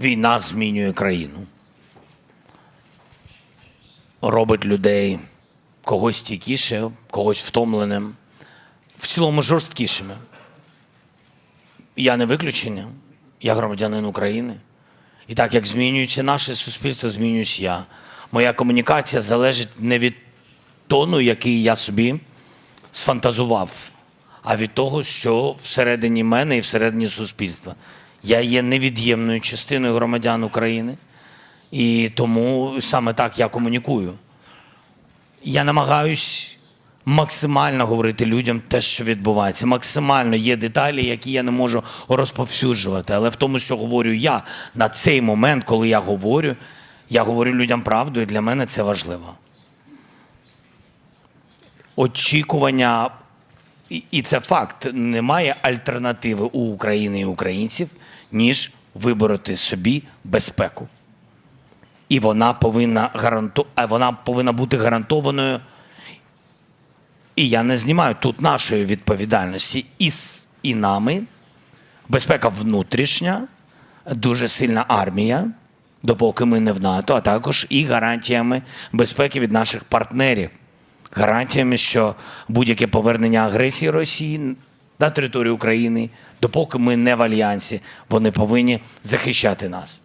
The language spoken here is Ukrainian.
Війна змінює країну. Робить людей когось стійкіше, когось втомленим, в цілому жорсткішими. Я не виключення, я громадянин України. І так як змінюється наше суспільство, змінююсь я. Моя комунікація залежить не від тону, який я собі сфантазував, а від того, що всередині мене і всередині суспільства. Я є невід'ємною частиною громадян України, і тому саме так я комунікую. Я намагаюсь максимально говорити людям те, що відбувається. Максимально є деталі, які я не можу розповсюджувати. Але в тому, що говорю я на цей момент, коли я говорю, я говорю людям правду, і для мене це важливо. Очікування, і- це факт, немає альтернативи у України і українців, ніж вибороти собі безпеку і вона повинна гаранту... вона повинна бути гарантованою. І я не знімаю тут нашої відповідальності і, з- і нами. Безпека внутрішня, дуже сильна армія, допоки ми не в НАТО, а також і гарантіями безпеки від наших партнерів. Гарантіями, що будь-яке повернення агресії Росії на територію України, допоки ми не в альянсі, вони повинні захищати нас.